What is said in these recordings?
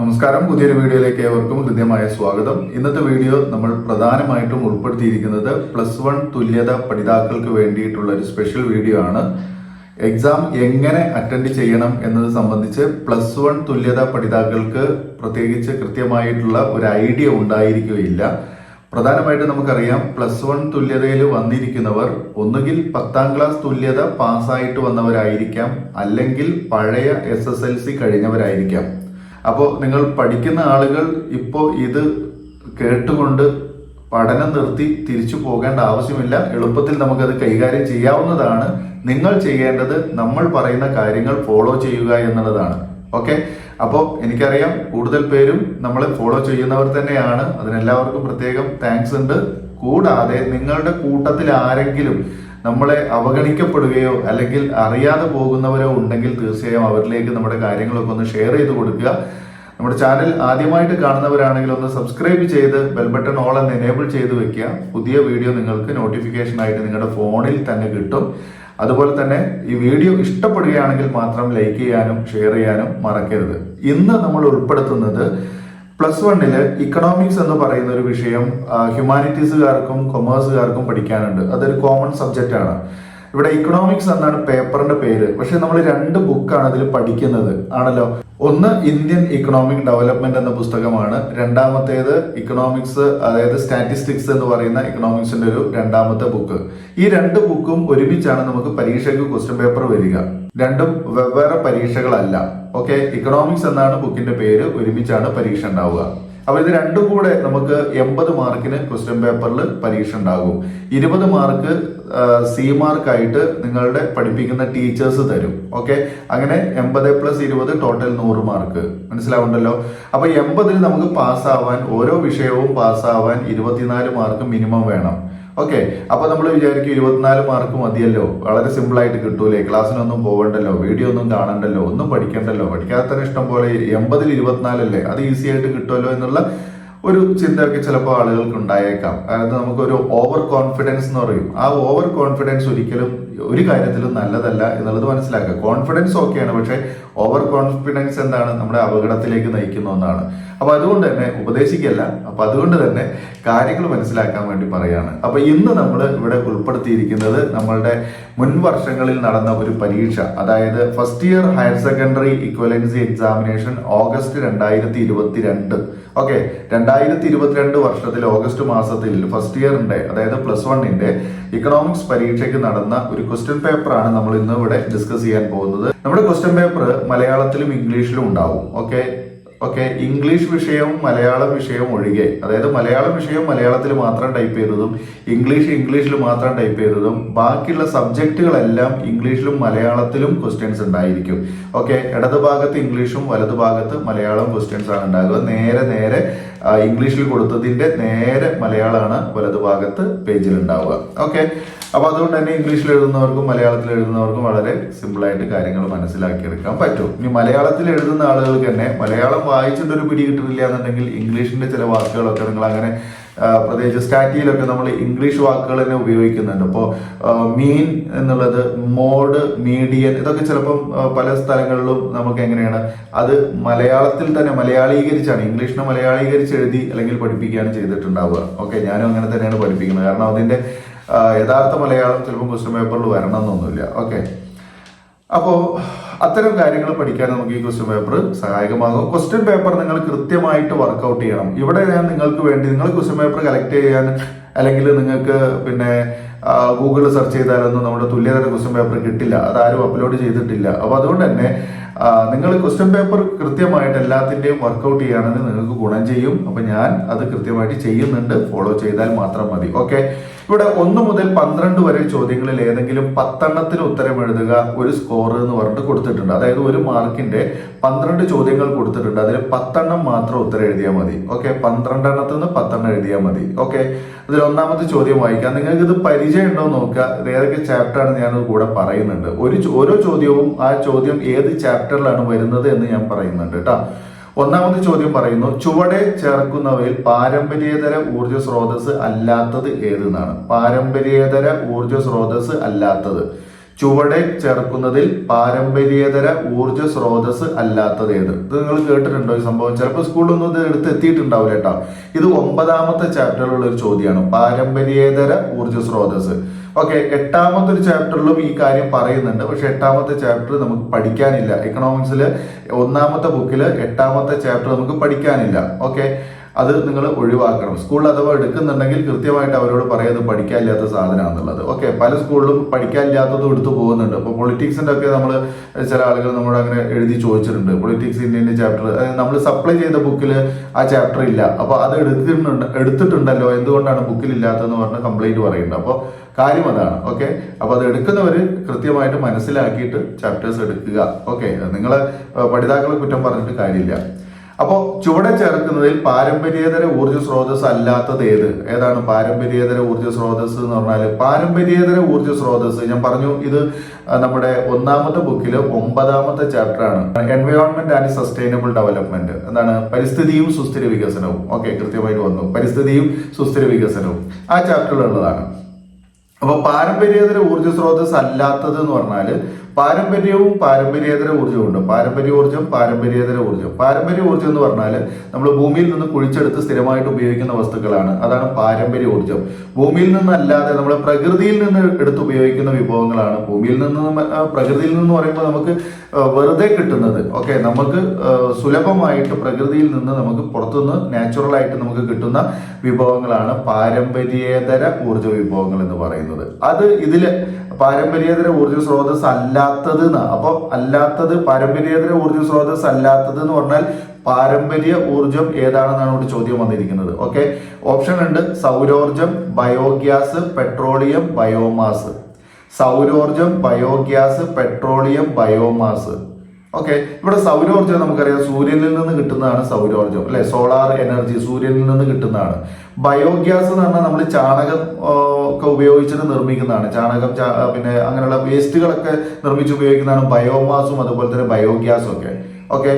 നമസ്കാരം. പുതിയൊരു വീഡിയോയിലേക്ക് ഏവർക്കും ഹൃദ്യമായ സ്വാഗതം. ഇന്നത്തെ വീഡിയോ നമ്മൾ പ്രധാനമായിട്ടും ഉൾപ്പെടുത്തിയിരിക്കുന്നത് പ്ലസ് വൺ തുല്യത പഠിതാക്കൾക്ക് വേണ്ടിയിട്ടുള്ള ഒരു സ്പെഷ്യൽ വീഡിയോ ആണ്. എക്സാം എങ്ങനെ അറ്റൻഡ് ചെയ്യണം എന്നത് സംബന്ധിച്ച് പ്ലസ് വൺ തുല്യത പഠിതാക്കൾക്ക് പ്രത്യേകിച്ച് കൃത്യമായിട്ടുള്ള ഒരു ഐഡിയ ഉണ്ടായിരിക്കുകയില്ല. പ്രധാനമായിട്ട് നമുക്കറിയാം പ്ലസ് വൺ തുല്യതയിൽ വന്നിരിക്കുന്നവർ ഒന്നുകിൽ പത്താം ക്ലാസ് തുല്യത പാസ്സായിട്ട് വന്നവരായിരിക്കാം അല്ലെങ്കിൽ പഴയ എസ് എസ് എൽ സി കഴിഞ്ഞവരായിരിക്കാം. അപ്പോൾ നിങ്ങൾ പഠിക്കുന്ന ആളുകൾ ഇപ്പോൾ ഇത് കേട്ടുകൊണ്ട് പഠനം നിർത്തി തിരിച്ചു പോകേണ്ട ആവശ്യമില്ല. എളുപ്പത്തിൽ നമുക്കത് കൈകാര്യം ചെയ്യാവുന്നതാണ്. നിങ്ങൾ ചെയ്യേണ്ടത് നമ്മൾ പറയുന്ന കാര്യങ്ങൾ ഫോളോ ചെയ്യുക എന്നുള്ളതാണ്. ഓക്കെ അപ്പോൾ എനിക്കറിയാം കൂടുതൽ പേരും നമ്മളെ ഫോളോ ചെയ്യുന്നവർ തന്നെയാണ്. അതിനെല്ലാവർക്കും പ്രത്യേകം താങ്ക്സ് ഉണ്ട്. കൂടാതെ നിങ്ങളുടെ കൂട്ടത്തിൽ ആരെങ്കിലും നമ്മളെ അവഗണിക്കപ്പെടുകയോ അല്ലെങ്കിൽ അറിയാതെ പോകുന്നവരോ ഉണ്ടെങ്കിൽ തീർച്ചയായും അവരിലേക്ക് നമ്മുടെ കാര്യങ്ങളൊക്കെ ഒന്ന് ഷെയർ ചെയ്ത് കൊടുക്കുക. നമ്മുടെ ചാനൽ ആദ്യമായിട്ട് കാണുന്നവരാണെങ്കിൽ ഒന്ന് സബ്സ്ക്രൈബ് ചെയ്ത് ബെൽ ബട്ടൺ ഓൾ എന്ന് എനേബിൾ ചെയ്ത് വെക്കുക. പുതിയ വീഡിയോ നിങ്ങൾക്ക് നോട്ടിഫിക്കേഷൻ ആയിട്ട് നിങ്ങളുടെ ഫോണിൽ തന്നെ കിട്ടും. അതുപോലെ തന്നെ ഈ വീഡിയോ ഇഷ്ടപ്പെടുകയാണെങ്കിൽ മാത്രം ലൈക്ക് ചെയ്യാനും ഷെയർ ചെയ്യാനും മറക്കരുത്. ഇന്ന് നമ്മൾ ഉൾപ്പെടുത്തുന്നത് പ്ലസ് വണ്ണിൽ ഇക്കണോമിക്സ് എന്ന് പറയുന്ന ഒരു വിഷയം ഹ്യൂമാനിറ്റീസുകാർക്കും കൊമേഴ്സുകാർക്കും പഠിക്കാനുണ്ട്. അതൊരു കോമൺ സബ്ജക്റ്റ് ആണ്. ഇവിടെ ഇക്കണോമിക്സ് എന്നാണ് പേപ്പറിന്റെ പേര്. പക്ഷെ നമ്മൾ രണ്ട് ബുക്കാണ് അതിൽ പഠിക്കുന്നത്. ആണല്ലോ? ഒന്ന് ഇന്ത്യൻ ഇക്കണോമിക് ഡെവലപ്മെന്റ് എന്ന പുസ്തകമാണ്. രണ്ടാമത്തേത് ഇക്കണോമിക്സ് അതായത് സ്റ്റാറ്റിസ്റ്റിക്സ് എന്ന് പറയുന്ന ഇക്കണോമിക്സിന്റെ ഒരു രണ്ടാമത്തെ ബുക്ക് ഈ രണ്ട് ബുക്കും ഒരുമിച്ചാണ് നമുക്ക് പരീക്ഷയ്ക്ക് ക്വസ്റ്റ്യൻ പേപ്പർ വരിക. രണ്ടും വെവ്വേറെ പരീക്ഷകളല്ല. ഓക്കെ ഇക്കണോമിക്സ് എന്നാണ് ബുക്കിന്റെ പേര്. ഒരുമിച്ചാണ് പരീക്ഷ ഉണ്ടാവുക. അപ്പൊ ഇത് രണ്ടും കൂടെ നമുക്ക് എൺപത് മാർക്കിന് ക്വസ്റ്റ്യൻ പേപ്പറിൽ പരീക്ഷ ഉണ്ടാകും. ഇരുപത് മാർക്ക് സി മാർക്കായിട്ട് നിങ്ങളുടെ പഠിപ്പിക്കുന്ന ടീച്ചേഴ്സ് തരും. ഓക്കെ അങ്ങനെ എൺപത് പ്ലസ് ഇരുപത് ടോട്ടൽ നൂറ് മാർക്ക്. മനസ്സിലാവുണ്ടല്ലോ? അപ്പൊ എൺപതിൽ നമുക്ക് പാസ്സാവാൻ ഓരോ വിഷയവും പാസ്സാവാൻ ഇരുപത്തിനാല് മാർക്ക് മിനിമം വേണം. ഓക്കെ അപ്പൊ നമ്മൾ വിചാരിക്കും ഇരുപത്തിനാല് മാർക്ക് മതിയല്ലോ. വളരെ സിമ്പിൾ ആയിട്ട് കിട്ടൂലേ. ക്ലാസ്സിനൊന്നും പോകണ്ടല്ലോ വീഡിയോ ഒന്നും കാണണ്ടല്ലോ. ഒന്നും പഠിക്കണ്ടല്ലോ. പഠിക്കാത്ത തന്നെ ഇഷ്ടം പോലെ എൺപതിൽ ഇരുപത്തിനാലല്ലേ? അത് ഈസി ആയിട്ട് കിട്ടുമല്ലോ എന്നുള്ള ഒരു ചിന്തയൊക്കെ ചിലപ്പോൾ ആളുകൾക്ക് ഉണ്ടായേക്കാം. അതായത് നമുക്കൊരു ഓവർ കോൺഫിഡൻസ് എന്ന് പറയും. ആ ഓവർ കോൺഫിഡൻസ് ഒരിക്കലും ഒരു കാര്യത്തിലും നല്ലതല്ല എന്നുള്ളത് മനസ്സിലാക്കുക. കോൺഫിഡൻസ് ഓക്കെയാണ് പക്ഷേ ഓവർ കോൺഫിഡൻസ് എന്താണ്? നമ്മുടെ അപകടത്തിലേക്ക് നയിക്കുന്ന ഒന്നാണ്. അപ്പൊ അതുകൊണ്ട് തന്നെ ഉപദേശിക്കല്ല. അപ്പൊ അതുകൊണ്ട് തന്നെ കാര്യങ്ങൾ മനസ്സിലാക്കാൻ വേണ്ടി പറയാണ്. അപ്പൊ ഇന്ന് നമ്മൾ ഇവിടെ ഉൾപ്പെടുത്തിയിരിക്കുന്നത് നമ്മളുടെ മുൻ വർഷങ്ങളിൽ നടന്ന ഒരു പരീക്ഷ. അതായത് first year higher secondary equivalency examination August രണ്ടായിരത്തി ഇരുപത്തിരണ്ട്. ഓക്കെ രണ്ടായിരത്തി ഇരുപത്തിരണ്ട് വർഷത്തിൽ ഓഗസ്റ്റ് മാസത്തിൽ ഫസ്റ്റ് ഇയറിന്റെ അതായത് പ്ലസ് വണ്ണിന്റെ ഇക്കണോമിക്സ് പരീക്ഷയ്ക്ക് നടന്ന ഒരു ക്വസ്റ്റ്യൻ പേപ്പറാണ് നമ്മൾ ഇന്ന് ഇവിടെ ഡിസ്കസ് ചെയ്യാൻ പോകുന്നത്. നമ്മുടെ ക്വസ്റ്റ്യൻ പേപ്പർ മലയാളത്തിലും ഇംഗ്ലീഷിലും ഉണ്ടാവും. ഓക്കെ ഓക്കെ ഇംഗ്ലീഷ് വിഷയവും മലയാളം വിഷയവും ഒഴികെ അതായത് മലയാളം വിഷയം മലയാളത്തിൽ മാത്രം ടൈപ്പ് ചെയ്തതും ഇംഗ്ലീഷ് ഇംഗ്ലീഷിൽ മാത്രം ടൈപ്പ് ചെയ്തതും ബാക്കിയുള്ള സബ്ജക്റ്റുകളെല്ലാം ഇംഗ്ലീഷിലും മലയാളത്തിലും ക്വസ്റ്റ്യൻസ് ഉണ്ടായിരിക്കും. ഓക്കെ ഇടതുഭാഗത്ത് ഇംഗ്ലീഷും വലതുഭാഗത്ത് മലയാളം ക്വസ്റ്റ്യൻസ് ആണ് ഉണ്ടാകുക. നേരെ നേരെ ഇംഗ്ലീഷിൽ കൊടുത്തതിന്റെ നേരെ മലയാളമാണ് വലതുഭാഗത്ത് പേജിൽ ഉണ്ടാവുക. ഓക്കെ അപ്പൊ അതുകൊണ്ട് തന്നെ ഇംഗ്ലീഷിൽ എഴുതുന്നവർക്കും മലയാളത്തിൽ എഴുതുന്നവർക്കും വളരെ സിമ്പിളായിട്ട് കാര്യങ്ങൾ മനസ്സിലാക്കിയെടുക്കാൻ പറ്റും. ഇനി മലയാളത്തിൽ എഴുതുന്ന ആളുകൾക്ക് തന്നെ മലയാളം വായിച്ചിട്ട് ഒരു പിടി കിട്ടുന്നില്ല എന്നുണ്ടെങ്കിൽ ഇംഗ്ലീഷിന്റെ ചില വാക്കുകളൊക്കെ നിങ്ങൾ അങ്ങനെ പ്രത്യേകിച്ച് സ്റ്റാറ്റിയിലൊക്കെ നമ്മൾ ഇംഗ്ലീഷ് വാക്കുകൾ തന്നെ ഉപയോഗിക്കുന്നുണ്ട്. അപ്പോൾ മീൻ എന്നുള്ളത് മോഡ് മീഡിയൻ ഇതൊക്കെ ചിലപ്പം പല സ്ഥലങ്ങളിലും നമുക്ക് എങ്ങനെയാണ് അത് മലയാളത്തിൽ തന്നെ മലയാളീകരിച്ചാണ് ഇംഗ്ലീഷിനെ മലയാളീകരിച്ച് എഴുതി അല്ലെങ്കിൽ പഠിപ്പിക്കുകയാണ് ചെയ്തിട്ടുണ്ടാവുക. ഓക്കെ ഞാനും അങ്ങനെ തന്നെയാണ് പഠിപ്പിക്കുന്നത്. കാരണം അതിന്റെ ആ, യഥാർത്ഥ മലയാളം ചിലപ്പോൾ ക്വസ്റ്റ്യൻ പേപ്പറിൽ വരണം എന്നൊന്നുമില്ല ഓക്കെ. അപ്പോൾ അത്തരം കാര്യങ്ങൾ പഠിക്കാൻ നമുക്ക് ഈ ക്വസ്റ്റ്യൻ പേപ്പർ സഹായകമാകും. ക്വസ്റ്റ്യൻ പേപ്പർ നിങ്ങൾ കൃത്യമായിട്ട് വർക്കൗട്ട് ചെയ്യണം. ഇവിടെ ഞാൻ നിങ്ങൾക്ക് വേണ്ടി നിങ്ങൾ ക്വസ്റ്റ്യൻ പേപ്പർ കളക്ട് ചെയ്യാൻ അല്ലെങ്കിൽ നിങ്ങൾക്ക് പിന്നെ ഗൂഗിളിൽ സെർച്ച് ചെയ്താലൊന്നും നമ്മുടെ തുല്യതര ക്വസ്റ്റ്യൻ പേപ്പർ കിട്ടില്ല. അതാരും അപ്ലോഡ് ചെയ്തിട്ടില്ല. അപ്പോൾ അതുകൊണ്ട് തന്നെ നിങ്ങൾ ക്വസ്റ്റ്യൻ പേപ്പർ കൃത്യമായിട്ട് എല്ലാത്തിന്റെയും വർക്കൗട്ട് ചെയ്യുകയാണെങ്കിൽ നിങ്ങൾക്ക് ഗുണം ചെയ്യും. അപ്പോൾ ഞാൻ അത് കൃത്യമായിട്ട് ചെയ്യുന്നുണ്ട്. ഫോളോ ചെയ്താൽ മാത്രം മതി. ഓക്കെ. ഇവിടെ ഒന്ന് മുതൽ പന്ത്രണ്ട് വരെ ചോദ്യങ്ങളിൽ ഏതെങ്കിലും പത്തെണ്ണത്തിന് ഉത്തരം എഴുതുക ഒരു സ്കോർ എന്ന് പറഞ്ഞിട്ട് കൊടുത്തിട്ടുണ്ട്. അതായത് ഒരു മാർക്കിന്റെ പന്ത്രണ്ട് ചോദ്യങ്ങൾ കൊടുത്തിട്ടുണ്ട്. അതിൽ പത്തെണ്ണം മാത്രം ഉത്തരം എഴുതിയാൽ മതി. ഓക്കെ പന്ത്രണ്ടെണ്ണത്തിൽ നിന്ന് പത്തെണ്ണം എഴുതിയാൽ മതി. ഓക്കെ അതിൽ ഒന്നാമത്തെ ചോദ്യം വായിക്കാം. നിങ്ങൾക്ക് ഇത് പരിചയം ഉണ്ടോ നോക്കുക. ഏതൊക്കെ ചാപ്റ്റർ ആണ് ഞാൻ കൂടെ പറയുന്നുണ്ട്. ഒരു ഓരോ ചോദ്യവും ആ ചോദ്യം ഏത് ചാപ്റ്ററിലാണ് വരുന്നത് എന്ന് ഞാൻ പറയുന്നുണ്ട് കേട്ടോ. ഒന്നാമത്തെ ചോദ്യം പറയുന്നു ചുവടെ ചേർക്കുന്നവയിൽ പാരമ്പര്യേതര ഊർജ സ്രോതസ് അല്ലാത്തത് ഏതെന്നാണ്? പാരമ്പര്യേതര ഊർജ സ്രോതസ് അല്ലാത്തത്. ചുവടെ ചേർക്കുന്നതിൽ പാരമ്പര്യേതര ഊർജ സ്രോതസ് അല്ലാത്തത് ഏത്? ഇത് നിങ്ങൾ കേട്ടിട്ടുണ്ടോ ഈ സംഭവം? ചിലപ്പോൾ സ്കൂളിലൊന്നും ഇത് എടുത്ത് എത്തിയിട്ടുണ്ടാവില്ല കേട്ടോ. ഇത് ഒമ്പതാമത്തെ ചാപ്റ്ററിലുള്ള ഒരു ചോദ്യമാണ്. പാരമ്പര്യേതര ഊർജ സ്രോതസ് ഓക്കെ എട്ടാമത്തെ ഒരു ചാപ്റ്ററിലും ഈ കാര്യം പറയുന്നുണ്ട്. പക്ഷെ എട്ടാമത്തെ ചാപ്റ്റർ നമുക്ക് പഠിക്കാനില്ല. എക്കണോമിക്സിൽ ഒന്നാമത്തെ ബുക്കിൽ എട്ടാമത്തെ ചാപ്റ്റർ നമുക്ക് പഠിക്കാനില്ല. ഓക്കെ അത് നിങ്ങൾ ഒഴിവാക്കണം. സ്കൂളിൽ അഥവാ എടുക്കുന്നുണ്ടെങ്കിൽ കൃത്യമായിട്ട് അവരോട് പറയുന്നത് പഠിക്കാനില്ലാത്ത സാധനമാണെന്നുള്ളത്. ഓക്കെ പല സ്കൂളിലും പഠിക്കാനില്ലാത്തതും എടുത്തു പോകുന്നുണ്ട്. അപ്പോൾ പൊളിറ്റിക്സിന്റെ ഒക്കെ നമ്മൾ ചില ആളുകൾ നമ്മളോട് അങ്ങനെ എഴുതി ചോദിച്ചിട്ടുണ്ട്. പൊളിറ്റിക്സ് ഇന്ത്യന്റെ ചാപ്റ്റർ നമ്മൾ സപ്ലൈ ചെയ്ത ബുക്കിൽ ആ ചാപ്റ്റർ ഇല്ല. അപ്പോൾ അത് എടുത്തിട്ടുണ്ട് എടുത്തിട്ടുണ്ടല്ലോ. എന്തുകൊണ്ടാണ് ബുക്കിൽ ഇല്ലാത്തതെന്ന് പറഞ്ഞ് കംപ്ലൈന്റ് പറയുന്നുണ്ട്. അപ്പോൾ കാര്യം അതാണ് ഓക്കെ അപ്പൊ അത് എടുക്കുന്നവർ കൃത്യമായിട്ട് മനസ്സിലാക്കിയിട്ട് ചാപ്റ്റേഴ്സ് എടുക്കുക ഓക്കെ നിങ്ങൾ പഠിതാക്കളെ കുറ്റം പറഞ്ഞിട്ട് കാര്യമില്ല. അപ്പോൾ ചുവടെ ചേർക്കുന്നതിൽ പാരമ്പര്യേതര ഊർജ സ്രോതസ് അല്ലാത്തത് ഏത്? ഏതാണ് പാരമ്പര്യേതര ഊർജ സ്രോതസ് എന്ന് പറഞ്ഞാൽ പാരമ്പര്യേതര ഊർജ സ്രോതസ് ഞാൻ പറഞ്ഞു ഇത് നമ്മുടെ ഒന്നാമത്തെ ബുക്കിൽ ഒമ്പതാമത്തെ ചാപ്റ്റർ ആണ്. എൻവയോൺമെന്റ് ആൻഡ് സസ്റ്റൈനബിൾ ഡെവലപ്മെന്റ് എന്താണ്? പരിസ്ഥിതിയും സുസ്ഥിര വികസനവും. ഓക്കെ കൃത്യമായിട്ട് വന്നു. പരിസ്ഥിതിയും സുസ്ഥിര വികസനവും. ആ ചാപ്റ്ററിലുള്ളതാണ് അപ്പൊ പാരമ്പര്യേതര ഊർജ സ്രോതസ് അല്ലാത്തത് എന്ന് പറഞ്ഞാൽ പാരമ്പര്യവും പാരമ്പര്യേതര ഊർജവും ഉണ്ട് പാരമ്പര്യ ഊർജം പാരമ്പര്യേതര ഊർജം. പാരമ്പര്യ ഊർജം എന്ന് പറഞ്ഞാൽ നമ്മൾ ഭൂമിയിൽ നിന്ന് കുഴിച്ചെടുത്ത് സ്ഥിരമായിട്ട് ഉപയോഗിക്കുന്ന വസ്തുക്കളാണ്. അതാണ് പാരമ്പര്യ ഊർജം ഭൂമിയിൽ നിന്നല്ലാതെ നമ്മൾ പ്രകൃതിയിൽ നിന്ന് എടുത്ത് ഉപയോഗിക്കുന്ന വിഭവങ്ങളാണ്. ഭൂമിയിൽ നിന്ന് പ്രകൃതിയിൽ നിന്ന് പറയുമ്പോൾ നമുക്ക് വെറുതെ കിട്ടുന്നത്. ഓക്കെ നമുക്ക് സുലഭമായിട്ട് പ്രകൃതിയിൽ നിന്ന് നമുക്ക് പുറത്തുനിന്ന് നാച്ചുറൽ ആയിട്ട് നമുക്ക് കിട്ടുന്ന വിഭവങ്ങളാണ് പാരമ്പര്യേതര ഊർജ വിഭവങ്ങൾ എന്ന് പറയുന്നത്. അത് ഇതിൽ പാരമ്പര്യേതര ഊർജ സ്രോതസ് അല്ലാത്തത് എന്നാണ് അപ്പൊ അല്ലാത്തത് പാരമ്പര്യേതര ഊർജ സ്രോതസ് അല്ലാത്തത് എന്ന് പറഞ്ഞാൽ പാരമ്പര്യ ഊർജം ഏതാണെന്നാണ് ഇവിടെ ചോദ്യം വന്നിരിക്കുന്നത്. ഓക്കെ? ഓപ്ഷൻ ഉണ്ട് സൗരോർജം ബയോഗ്യാസ് പെട്രോളിയം ബയോമാസ്. സൗരോർജം ബയോഗ്യാസ് പെട്രോളിയം ബയോമാസ്. ഓക്കെ ഇവിടെ സൗരോർജം നമുക്കറിയാം. സൂര്യനിൽ നിന്ന് കിട്ടുന്നതാണ് സൗരോർജം അല്ലെ? സോളാർ എനർജി സൂര്യനിൽ നിന്ന് കിട്ടുന്നതാണ്. ബയോഗ്യാസ് എന്ന് പറഞ്ഞാൽ നമ്മൾ ചാണകം ഒക്കെ ഉപയോഗിച്ചിട്ട് നിർമ്മിക്കുന്നതാണ്. ചാണകം പിന്നെ അങ്ങനെയുള്ള വേസ്റ്റുകളൊക്കെ നിർമ്മിച്ച് ഉപയോഗിക്കുന്നതാണ് ബയോമാസും അതുപോലെ തന്നെ ബയോഗ്യാസും ഒക്കെ. ഓക്കെ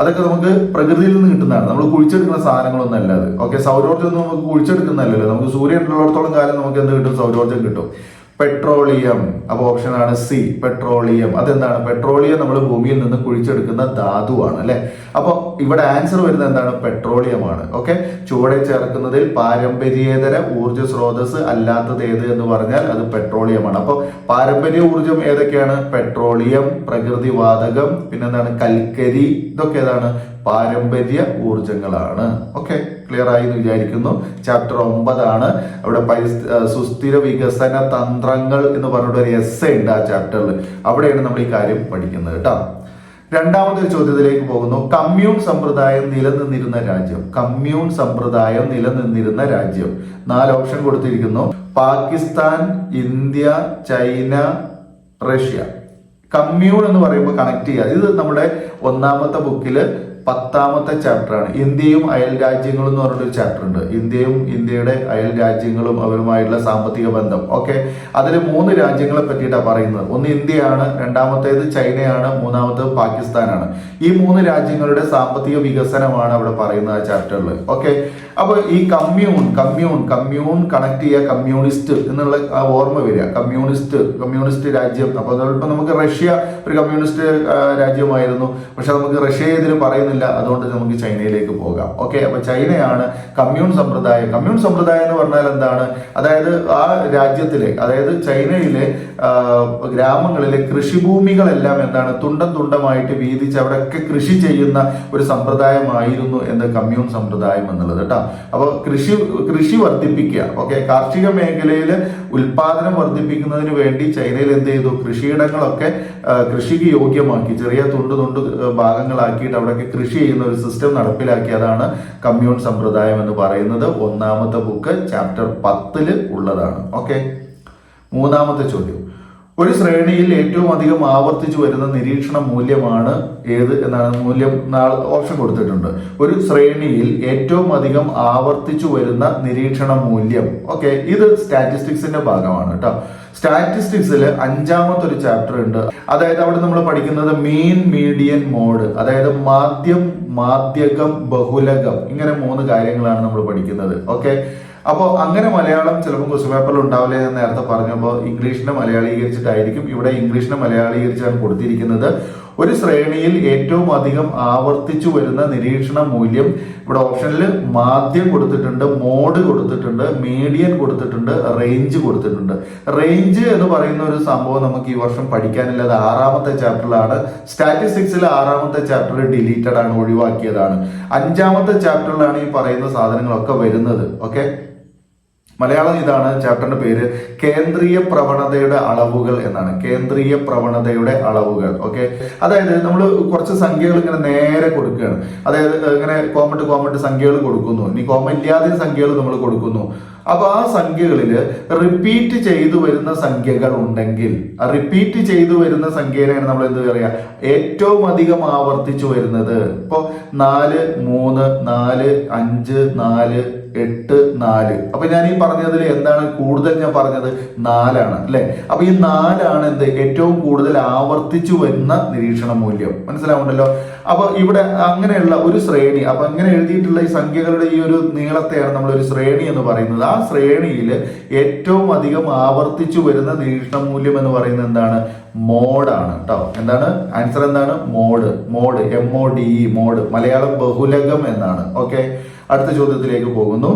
അതൊക്കെ നമുക്ക് പ്രകൃതിയിൽ നിന്ന് കിട്ടുന്നതാണ്. നമ്മൾ കുഴിച്ചെടുക്കുന്ന സാധനങ്ങളൊന്നും അല്ല അത്. ഓക്കെ സൗരോർജം നമുക്ക് കുഴിച്ചെടുക്കുന്നതല്ലല്ലോ. നമുക്ക് സൂര്യൻ ഉള്ളിടത്തോളം കാലം നമുക്ക് എന്ത് കിട്ടും? സൗരോർജം കിട്ടും. പെട്രോളിയം. അപ്പോൾ ഓപ്ഷനാണ് സി പെട്രോളിയം. അതെന്താണ്? പെട്രോളിയം നമ്മൾ ഭൂമിയിൽ നിന്ന് കുഴിച്ചെടുക്കുന്ന ധാതുവാണ് അല്ലെ? അപ്പോൾ ഇവിടെ ആൻസർ വരുന്നത് എന്താണ്? പെട്രോളിയമാണ് ഓക്കെ ചുവടെ ചേർക്കുന്നതിൽ പാരമ്പര്യേതര ഊർജ സ്രോതസ് അല്ലാത്തത് ഏത് എന്ന് പറഞ്ഞാൽ അത് പെട്രോളിയമാണ്. അപ്പോൾ പാരമ്പര്യ ഊർജം ഏതൊക്കെയാണ്? പെട്രോളിയം പ്രകൃതിവാതകം പിന്നെന്താണ്? കൽക്കരി ഇതൊക്കെ ഏതാണ്? പാരമ്പര്യ ഊർജങ്ങളാണ് ഓക്കെ ക്ലിയർ ആയി എന്ന് വിചാരിക്കുന്നു. ചാപ്റ്റർ ഒമ്പതാണ്. അവിടെ സുസ്ഥിര വികസന തന്ത്രങ്ങൾ എന്ന് പറഞ്ഞിട്ട് ഒരു എസ് ഉണ്ട് ആ ചാപ്റ്ററിൽ അവിടെയാണ് നമ്മൾ ഈ കാര്യം പഠിക്കുന്നത് കേട്ടോ. രണ്ടാമത്തെ ചോദ്യത്തിലേക്ക് പോകുന്നു. കമ്മ്യൂൺ സമ്പ്രദായം നിലനിന്നിരുന്ന രാജ്യം. കമ്മ്യൂൺ സമ്പ്രദായം നിലനിന്നിരുന്ന രാജ്യം. നാല് ഓപ്ഷൻ കൊടുത്തിരിക്കുന്നു. Pakistan India China Russia. Commune എന്ന് പറയുമ്പോൾ കണക്ട് ചെയ്യുക ഇത് നമ്മുടെ ഒന്നാമത്തെ ബുക്കിൽ പത്താമത്തെ ചാപ്റ്റർ ആണ് ഇന്ത്യയും അയൽ രാജ്യങ്ങളും എന്ന് പറഞ്ഞൊരു ചാപ്റ്റർ ഉണ്ട് ഇന്ത്യയും ഇന്ത്യയുടെ അയൽ രാജ്യങ്ങളും അവരുമായിട്ടുള്ള സാമ്പത്തിക ബന്ധം. ഓക്കെ? അതിൽ മൂന്ന് രാജ്യങ്ങളെ പറ്റിയിട്ടാണ് പറയുന്നത്. ഒന്ന് ഇന്ത്യയാണ് രണ്ടാമത്തേത് ചൈനയാണ് മൂന്നാമത്തേത് പാകിസ്ഥാനാണ്. ഈ മൂന്ന് രാജ്യങ്ങളുടെ സാമ്പത്തിക വികസനമാണ് അവിടെ പറയുന്നത് ആ ചാപ്റ്ററിൽ ഓക്കെ? അപ്പോൾ ഈ കമ്മ്യൂൺ കമ്മ്യൂൺ കമ്മ്യൂൺ കണക്ട് ചെയ്യുക കമ്മ്യൂണിസ്റ്റ് എന്നുള്ള ഓർമ്മ വരിക. കമ്മ്യൂണിസ്റ്റ് കമ്മ്യൂണിസ്റ്റ് രാജ്യം. അപ്പോൾ അതിപ്പോ നമുക്ക് റഷ്യ ഒരു കമ്മ്യൂണിസ്റ്റ് രാജ്യമായിരുന്നു. പക്ഷെ നമുക്ക് റഷ്യയെ ഇതിന് പറയുന്നില്ല. അതുകൊണ്ട് നമുക്ക് ചൈനയിലേക്ക് പോകാം. ഓക്കെ അപ്പൊ ചൈനയാണ് കമ്മ്യൂൺ സമ്പ്രദായം. കമ്മ്യൂൺ സമ്പ്രദായം എന്ന് പറഞ്ഞാൽ എന്താണ്? അതായത് ആ രാജ്യത്തിലെ അതായത് ചൈനയിലെ ഗ്രാമങ്ങളിലെ കൃഷിഭൂമികളെല്ലാം എന്താണ്? തുണ്ടം തുണ്ടമായിട്ട് വീതിച്ച് അവിടെയൊക്കെ കൃഷി ചെയ്യുന്ന ഒരു സമ്പ്രദായമായിരുന്നു എന്ന് കമ്മ്യൂൺ സമ്പ്രദായം എന്നുള്ളത് കേട്ടോ. അപ്പോൾ കൃഷി കൃഷി വർദ്ധിപ്പിക്കുക. ഓക്കെ കാർഷിക മേഖലയിൽ ഉൽപാദനം വർദ്ധിപ്പിക്കുന്നതിന് വേണ്ടി ചൈനയിൽ എന്ത് ചെയ്തു? കൃഷിയിടങ്ങളൊക്കെ കൃഷിക്ക് യോഗ്യമാക്കി ചെറിയ തുണ്ട് തുണ്ട് ഭാഗങ്ങളാക്കിയിട്ട് അവിടെയൊക്കെ കൃഷി ചെയ്യുന്ന ഒരു സിസ്റ്റം നടപ്പിലാക്കിയതാണ് കമ്മ്യൂൺ സമ്പ്രദായം എന്ന് പറയുന്നത്. ഒന്നാമത്തെ ബുക്ക് ചാപ്റ്റർ പത്തിൽ ഉള്ളതാണ്. ഓക്കെ മൂന്നാമത്തെ ചോദ്യം. ഒരു ശ്രേണിയിൽ ഏറ്റവും അധികം ആവർത്തിച്ചു വരുന്ന നിരീക്ഷണ മൂല്യമാണ് ഏത് എന്നാണ് മൂല്യം ഓപ്ഷൻ കൊടുത്തിട്ടുണ്ട്. ഒരു ശ്രേണിയിൽ ഏറ്റവും അധികം ആവർത്തിച്ചു വരുന്ന നിരീക്ഷണ മൂല്യം. ഓക്കെ ഇത് സ്റ്റാറ്റിസ്റ്റിക്സിന്റെ ഭാഗമാണ് കേട്ടോ. സ്റ്റാറ്റിസ്റ്റിക്സിൽ അഞ്ചാമത്തെ ഒരു ചാപ്റ്റർ ഉണ്ട്. അതായത് അവിടെ നമ്മൾ പഠിക്കുന്നത് മെയിൻ മീഡിയൻ മോഡ് അതായത് മാധ്യം മാധ്യകം ബഹുലകം ഇങ്ങനെ മൂന്ന് കാര്യങ്ങളാണ് നമ്മൾ പഠിക്കുന്നത്. ഓക്കെ അപ്പോൾ അങ്ങനെ മലയാളം ചിലപ്പോൾ ക്വസ്റ്റ്യൻ പേപ്പറിൽ ഉണ്ടാവില്ല എന്ന് നേരത്തെ പറഞ്ഞപ്പോൾ ഇംഗ്ലീഷിനെ മലയാളീകരിച്ചിട്ടായിരിക്കും. ഇവിടെ ഇംഗ്ലീഷിനെ മലയാളീകരിച്ചാണ് കൊടുത്തിരിക്കുന്നത്. ഒരു ശ്രേണിയിൽ ഏറ്റവും അധികം ആവർത്തിച്ചു വരുന്ന നിരീക്ഷണ മൂല്യം ഇവിടെ ഓപ്ഷനിൽ മാധ്യം കൊടുത്തിട്ടുണ്ട് മോഡ് കൊടുത്തിട്ടുണ്ട് മീഡിയൻ കൊടുത്തിട്ടുണ്ട് റേഞ്ച് കൊടുത്തിട്ടുണ്ട്. റേഞ്ച് എന്ന് പറയുന്ന ഒരു സംഭവം നമുക്ക് ഈ വർഷം പഠിക്കാനില്ല. അത് ആറാമത്തെ ചാപ്റ്ററിലാണ്. സ്റ്റാറ്റിസ്റ്റിക്സിൽ ആറാമത്തെ ചാപ്റ്റർ ഡിലീറ്റഡ് ആണ് ഒഴിവാക്കിയതാണ്. അഞ്ചാമത്തെ ചാപ്റ്ററിലാണ് ഈ പറയുന്ന സാധനങ്ങളൊക്കെ വരുന്നത്. ഓക്കെ? മലയാളം ഇതാണ് ചാപ്റ്ററിന്റെ പേര് കേന്ദ്രീയ പ്രവണതയുടെ അളവുകൾ എന്നാണ്. കേന്ദ്രീയ പ്രവണതയുടെ അളവുകൾ. ഓക്കെ? അതായത് നമ്മൾ കുറച്ച് സംഖ്യകൾ ഇങ്ങനെ നേരെ കൊടുക്കുകയാണ്. അതായത് ഇങ്ങനെ കോമട്ട് കോമട്ട് സംഖ്യകൾ കൊടുക്കുന്നു. ഇനി കോമ ഇല്ലാതെ സംഖ്യകൾ നമ്മൾ കൊടുക്കുന്നു. അപ്പൊ ആ സംഖ്യകളിൽ റിപ്പീറ്റ് ചെയ്തു വരുന്ന സംഖ്യകൾ ഉണ്ടെങ്കിൽ റിപ്പീറ്റ് ചെയ്തു വരുന്ന സംഖ്യയിലാണ് നമ്മൾ എന്ത് പറയാ? ഏറ്റവും അധികം ആവർത്തിച്ചു വരുന്നത്. ഇപ്പോ നാല് മൂന്ന് നാല് അഞ്ച് നാല് എട്ട് നാല്. അപ്പൊ ഞാൻ ഈ പറഞ്ഞതിൽ എന്താണ് കൂടുതൽ ഞാൻ പറഞ്ഞത്? നാലാണ് അല്ലെ? അപ്പൊ ഈ നാലാണ് എന്ത്? ഏറ്റവും കൂടുതൽ ആവർത്തിച്ചു വരുന്ന നിരീക്ഷണ മൂല്യം. മനസ്സിലാവുണ്ടല്ലോ അപ്പൊ ഇവിടെ അങ്ങനെയുള്ള ഒരു ശ്രേണി അപ്പൊ അങ്ങനെ എഴുതിയിട്ടുള്ള ഈ സംഖ്യകളുടെ ഈ ഒരു നീളത്തെയാണ് നമ്മൾ ഒരു ശ്രേണി എന്ന് പറയുന്നത്. ആ ശ്രേണിയിൽ ഏറ്റവും അധികം ആവർത്തിച്ചു വരുന്ന നിരീക്ഷണ മൂല്യം എന്ന് പറയുന്നത് എന്താണ്? മോഡാണ് കേട്ടോ എന്താണ്? ആൻസർ എന്താണ്? Mode. Mode. M O D E mode. Malayalam ബഹുലകം എന്നാണ്. ഓക്കെ? അടുത്ത ചോദ്യത്തിലേക്ക് പോകുന്നു.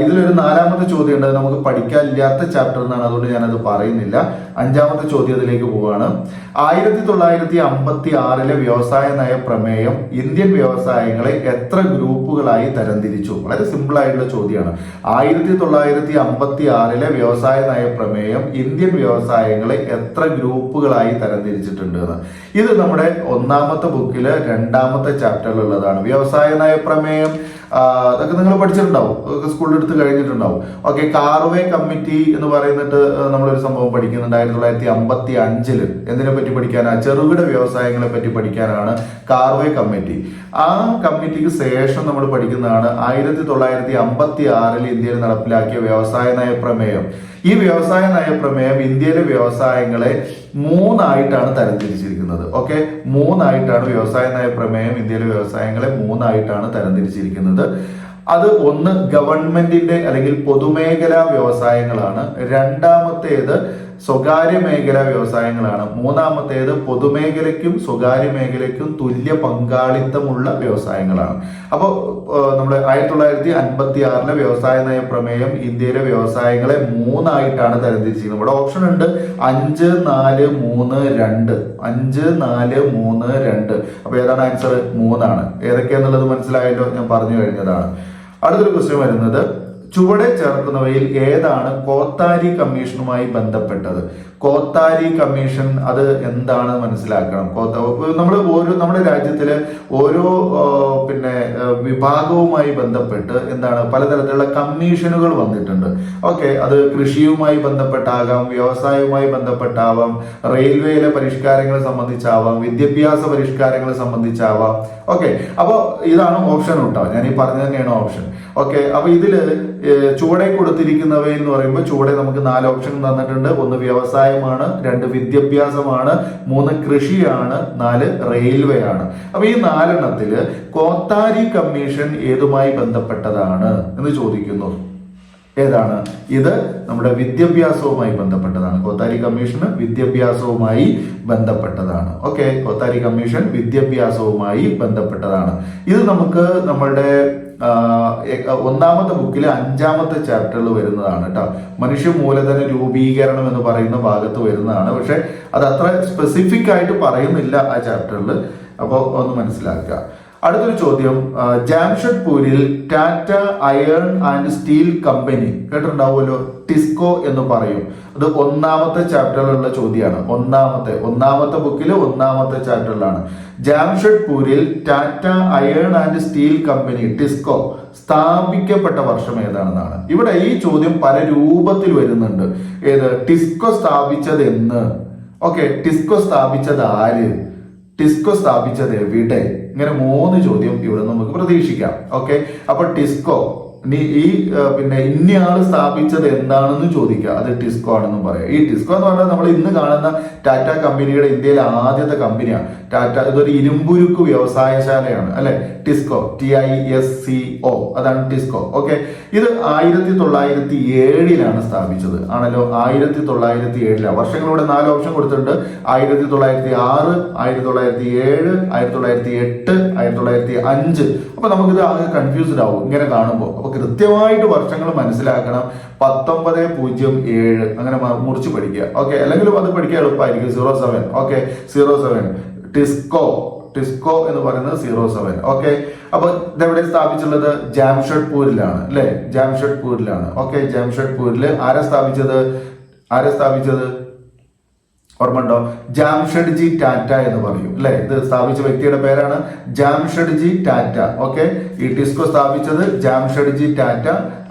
ഇതിലൊരു നാലാമത്തെ ചോദ്യം ഉണ്ട്. നമുക്ക് പഠിക്കാനില്ലാത്ത ചാപ്റ്റർ എന്നാണ്. അതുകൊണ്ട് ഞാനത് പറയുന്നില്ല. അഞ്ചാമത്തെ ചോദ്യത്തിലേക്ക് പോവുകയാണ് ആയിരത്തി തൊള്ളായിരത്തി അമ്പത്തി ആറിലെ വ്യവസായ നയ പ്രമേയം ഇന്ത്യൻ വ്യവസായങ്ങളെ എത്ര ഗ്രൂപ്പുകളായി തരംതിരിച്ചു? വളരെ സിമ്പിൾ ആയിട്ടുള്ള ചോദ്യമാണ്. ആയിരത്തി തൊള്ളായിരത്തി അമ്പത്തി ആറിലെ വ്യവസായ നയ പ്രമേയം ഇന്ത്യൻ വ്യവസായങ്ങളെ എത്ര ഗ്രൂപ്പുകളായി തരംതിരിച്ചിട്ടുണ്ട് എന്ന്. ഇത് നമ്മുടെ ഒന്നാമത്തെ ബുക്കിൽ രണ്ടാമത്തെ ചാപ്റ്ററിലുള്ളതാണ് വ്യവസായ നയ പ്രമേയം അതൊക്കെ നിങ്ങൾ പഠിച്ചിട്ടുണ്ടാവും. സ്കൂളിൽ എടുത്ത് കഴിഞ്ഞിട്ടുണ്ടാവും. ഓക്കെ കാർവേ കമ്മിറ്റി എന്ന് പറയുന്നിട്ട് നമ്മളൊരു സംഭവം പഠിക്കുന്നുണ്ട്. ആയിരത്തി തൊള്ളായിരത്തി അമ്പത്തി അഞ്ചിൽ എന്തിനെ പറ്റി പഠിക്കാനാ? ചെറുകിട വ്യവസായങ്ങളെ പറ്റി പഠിക്കാനാണ് കാർവേ കമ്മിറ്റി ആ കമ്മിറ്റിക്ക് ശേഷം നമ്മൾ പഠിക്കുന്നതാണ് ആയിരത്തി തൊള്ളായിരത്തി അമ്പത്തി ആറിൽ ഇന്ത്യയിൽ നടപ്പിലാക്കിയ വ്യവസായ നയ പ്രമേയം ഈ വ്യവസായ നയ പ്രമേയം ഇന്ത്യയിലെ വ്യവസായങ്ങളെ മൂന്നായിട്ടാണ് തരംതിരിച്ചിരിക്കുന്നത്. ഓക്കെ മൂന്നായിട്ടാണ് വ്യവസായ നയ പ്രമേയം ഇന്ത്യയിലെ വ്യവസായങ്ങളെ മൂന്നായിട്ടാണ് തരംതിരിച്ചിരിക്കുന്നത്. അത് ഒന്ന് ഗവൺമെന്റിന്റെ അല്ലെങ്കിൽ പൊതുമേഖലാ വ്യവസായങ്ങളാണ്. രണ്ടാമത്തേത് സ്വകാര്യ മേഖലാ വ്യവസായങ്ങളാണ്. മൂന്നാമത്തേത് പൊതുമേഖലയ്ക്കും സ്വകാര്യ മേഖലയ്ക്കും തുല്യ പങ്കാളിത്തമുള്ള വ്യവസായങ്ങളാണ്. അപ്പോൾ നമ്മുടെ ആയിരത്തി തൊള്ളായിരത്തി അൻപത്തി ആറിലെ വ്യവസായ നയപ്രമേയം ഇന്ത്യയിലെ വ്യവസായങ്ങളെ മൂന്നായിട്ടാണ് തരംതിരിച്ചിരിക്കുന്നത്. ഇവിടെ ഓപ്ഷൻ ഉണ്ട് അഞ്ച് നാല് മൂന്ന് രണ്ട്. അഞ്ച് നാല് മൂന്ന് രണ്ട്. അപ്പോൾ ഏതാണ് ആൻസർ മൂന്നാണ്. ഏതൊക്കെയാന്നുള്ളത് മനസ്സിലായല്ലോ? ഞാൻ പറഞ്ഞു കഴിഞ്ഞതാണ്. അടുത്തൊരു ക്വസ്റ്റ്യൻ വരുന്നത് ചുവടെ ചേർക്കുന്നവയിൽ ഏതാണ് കോത്താരി കമ്മീഷനുമായി ബന്ധപ്പെട്ടത്? കോത്താരി കമ്മീഷൻ അത് എന്താണ് മനസ്സിലാക്കണം. നമ്മൾ ഓരോ നമ്മുടെ രാജ്യത്തിൽ ഓരോ പിന്നെ വിഭാഗവുമായി ബന്ധപ്പെട്ട് എന്താണ് പലതരത്തിലുള്ള കമ്മീഷനുകൾ വന്നിട്ടുണ്ട്. ഓക്കെ അത് കൃഷിയുമായി ബന്ധപ്പെട്ടാകാം വ്യവസായവുമായി ബന്ധപ്പെട്ടാവാം റെയിൽവേയിലെ പരിഷ്കാരങ്ങളെ സംബന്ധിച്ചാവാം വിദ്യാഭ്യാസ പരിഷ്കാരങ്ങളെ സംബന്ധിച്ചാവാം. ഓക്കെ അപ്പോൾ ഇതാണ് ഓപ്ഷൻ ഉണ്ടാവും ഞാൻ ഈ പറഞ്ഞു തന്നെയാണ് ഓപ്ഷൻ? ഓക്കെ അപ്പൊ ഇതിൽ ചുവടെ കൊടുത്തിരിക്കുന്നവയിൽ എന്ന് പറയുമ്പോൾ ചുവടെ നമുക്ക് നാല് ഓപ്ഷൻ തന്നിട്ടുണ്ട്. ഒന്ന് വ്യവസായമാണ് രണ്ട് വിദ്യാഭ്യാസമാണ് മൂന്ന് കൃഷിയാണ് നാല് റെയിൽവേ ആണ്. അപ്പൊ ഈ നാലെണ്ണത്തിൽ കോത്താരി കമ്മീഷൻ ഏതുമായി ബന്ധപ്പെട്ടതാണ് എന്ന് ചോദിക്കുന്നു. ഏതാണ്? ഇത് നമ്മുടെ വിദ്യാഭ്യാസവുമായി ബന്ധപ്പെട്ടതാണ്. കോത്താരി കമ്മീഷന് വിദ്യാഭ്യാസവുമായി ബന്ധപ്പെട്ടതാണ്. ഓക്കെ കോത്താരി കമ്മീഷൻ വിദ്യാഭ്യാസവുമായി ബന്ധപ്പെട്ടതാണ്. ഇത് നമുക്ക് നമ്മളുടെ ഒന്നാമത്തെ ബുക്കിലെ അഞ്ചാമത്തെ ചാപ്റ്ററിൽ വരുന്നതാണ് കേട്ടോ. മനുഷ്യ മൂലധന രൂപീകരണം എന്ന് പറയുന്ന ഭാഗത്ത് വരുന്നതാണ്. പക്ഷെ അത് അത്ര സ്പെസിഫിക് ആയിട്ട് പറയുന്നില്ല ആ ചാപ്റ്ററിൽ. അപ്പോൾ ഒന്ന് മനസ്സിലാക്കുക. അടുത്തൊരു ചോദ്യം. ജാംഷഡ്പൂരിൽ Tata iron and steel company കേട്ടിട്ടുണ്ടാവുമല്ലോ? TISCO എന്ന് പറയും. അത് ഒന്നാമത്തെ ചാപ്റ്ററിലുള്ള ചോദ്യമാണ്. ഒന്നാമത്തെ ഒന്നാമത്തെ ബുക്കിൽ ഒന്നാമത്തെ ചാപ്റ്ററിലാണ്. ജാംഷഡ്പൂരിൽ Tata iron and steel company TISCO സ്ഥാപിക്കപ്പെട്ട വർഷം ഏതാണെന്നാണ്. ഇവിടെ ഈ ചോദ്യം പല രൂപത്തിൽ വരുന്നുണ്ട്. ഏത്? ടിസ്കോ സ്ഥാപിച്ചത് എന്ന് ഓക്കെ ടിസ്കോ സ്ഥാപിച്ചത് ആര്? ടിസ്കോ സ്ഥാപിച്ചത് എവിടെ? ഇങ്ങനെ മൂന്ന് ചോദ്യം ഇവിടെ നമുക്ക് പ്രതീക്ഷിക്കാം. ഓക്കെ അപ്പൊ ടിസ്കോ ഈ പിന്നെ ഇന്നയാൾ സ്ഥാപിച്ചത് എന്താണെന്ന് ചോദിക്കുക അത് ടിസ്കോ ആണെന്നും പറയാം. ഈ ടിസ്കോ എന്ന് പറഞ്ഞാൽ നമ്മൾ ഇന്ന് കാണുന്ന ടാറ്റ കമ്പനിയുടെ ഇന്ത്യയിലെ ആദ്യത്തെ കമ്പനിയാണ്. ടാറ്റ ഇതൊരു ഇരുമ്പുരുക്ക് വ്യവസായശാലയാണ് അല്ലെ? TISCO T I S C O അതാണ് ടിസ്കോ. ഓക്കെ ഇത് ആയിരത്തി തൊള്ളായിരത്തി ഏഴിലാണ് സ്ഥാപിച്ചത്. ആണല്ലോ? ആയിരത്തി തൊള്ളായിരത്തി ഏഴിലാണ് വർഷങ്ങളുടെ നാല് ഓപ്ഷൻ കൊടുത്തിട്ടുണ്ട്. ആയിരത്തി തൊള്ളായിരത്തി ആറ് ആയിരത്തി തൊള്ളായിരത്തി ഏഴ് ആയിരത്തി തൊള്ളായിരത്തി എട്ട് ആയിരത്തി തൊള്ളായിരത്തി അഞ്ച് അപ്പൊ നമുക്കിത് ആകെ കൺഫ്യൂസ്ഡ് ആവും. ഇങ്ങനെ കാണുമ്പോൾ അപ്പൊ കൃത്യമായിട്ട് വർഷങ്ങൾ മനസ്സിലാക്കണം. പത്തൊമ്പത് പൂജ്യം ഏഴ്. അങ്ങനെ മുറിച്ച് പഠിക്കുക. ഓക്കെ? അല്ലെങ്കിൽ അത് പഠിക്കാൻ എളുപ്പമായിരിക്കും. Zero seven okay? Zero seven TISCO TISCO എന്ന് പറയുന്നത് സീറോ സെവൻ ഓക്കെ അപ്പൊ ഇതെവിടെ സ്ഥാപിച്ചുള്ളത് ജാംഷഡ്പൂരിലാണ് അല്ലെ? ജാംഷഡ്പൂരിലാണ് ഓക്കെ ജാംഷഡ്പൂരിൽ ആരാ സ്ഥാപിച്ചത്? ആരാ സ്ഥാപിച്ചത്? ഓർമ്മയുണ്ടോ? ജാംഷഡ്ജി ടാറ്റ എന്ന് പറയും അല്ലെ? ഇത് സ്ഥാപിച്ച വ്യക്തിയുടെ പേരാണ് ജാംഷഡ്ജി ടാറ്റ ഓക്കെ ഈ ടിസ്കോ സ്ഥാപിച്ചത് ജാംഷഡ്ജി ടാറ്റ